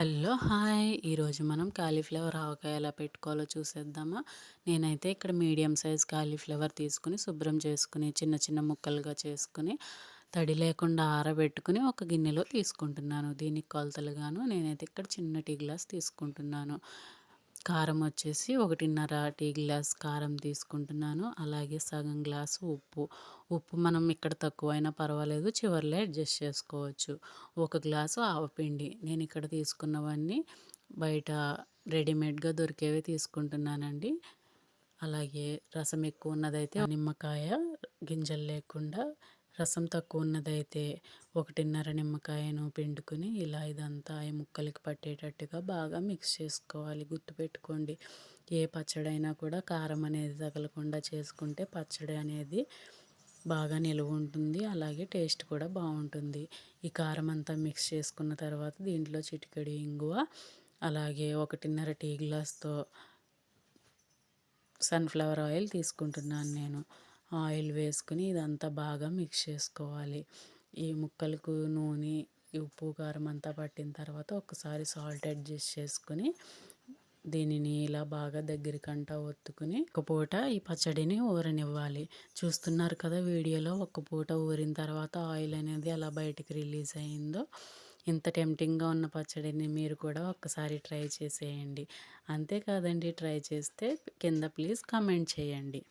Hello hi. ఈరోజు మనం cauliflower ఆవకాయ ఎలా పెట్టుకోవాలో చూసేద్దామా? నేనైతే ఇక్కడ మీడియం సైజ్ కాలీఫ్లవర్ తీసుకుని శుభ్రం చేసుకుని చిన్న చిన్న ముక్కలుగా చేసుకుని తడి లేకుండా ఆరబెట్టుకుని ఒక గిన్నెలో తీసుకుంటున్నాను. దీనికి కొలతలుగాను నేనైతే ఇక్కడ చిన్న టీ గ్లాస్ తీసుకుంటున్నాను. కారం వచ్చేసి ఒకటిన్నర టీ గ్లాస్ కారం తీసుకుంటున్నాను. అలాగే సగం గ్లాసు ఉప్పు. ఉప్పు మనం ఇక్కడ తక్కువైనా పర్వాలేదు చివరిలో అడ్జస్ట్ చేసుకోవచ్చు. ఒక గ్లాసు ఆవపిండి నేను ఇక్కడ తీసుకున్నవన్నీ బయట రెడీమేడ్గా దొరికేవి తీసుకుంటున్నానండి. అలాగే రసం ఎక్కువ ఉన్నదైతే నిమ్మకాయ గింజలు లేకుండా రసం తక్కువ ఉన్నదైతే ఒకటిన్నర నిమ్మకాయను పిండుకుని ఇలా ఇదంతా ఈ ముక్కలకి పట్టేటట్టుగా బాగా మిక్స్ చేసుకోవాలి. గుర్తుపెట్టుకోండి ఏ పచ్చడి అయినా కూడా కారం అనేది తగలకుండా చేసుకుంటే పచ్చడి అనేది బాగా నిలువ ఉంటుంది అలాగే టేస్ట్ కూడా బాగుంటుంది. ఈ కారం అంతా మిక్స్ చేసుకున్న తర్వాత దీంట్లో చిటికెడు ఇంగువ అలాగే ఒకటిన్నర టీ గ్లాస్తో సన్ఫ్లవర్ ఆయిల్ తీసుకుంటున్నాను నేను. ఆయిల్ వేసుకుని ఇదంతా బాగా మిక్స్ చేసుకోవాలి. ఈ ముక్కలకు నూనె ఉప్పు కారం అంతా పట్టిన తర్వాత ఒకసారి సాల్ట్ అడ్జస్ట్ చేసుకుని దీనిని ఇలా బాగా దగ్గరికంట ఒత్తుకుని ఒక పూట ఈ పచ్చడిని ఊరనివ్వాలి. చూస్తున్నారు కదా వీడియోలో ఒక పూట ఊరిన తర్వాత ఆయిల్ అనేది ఎలా బయటికి రిలీజ్ అయిందో. ఇంత టెంప్టింగ్గా ఉన్న పచ్చడిని మీరు కూడా ఒక్కసారి ట్రై చేసేయండి. అంతేకాదండి ట్రై చేస్తే కింద ప్లీజ్ కమెంట్ చేయండి.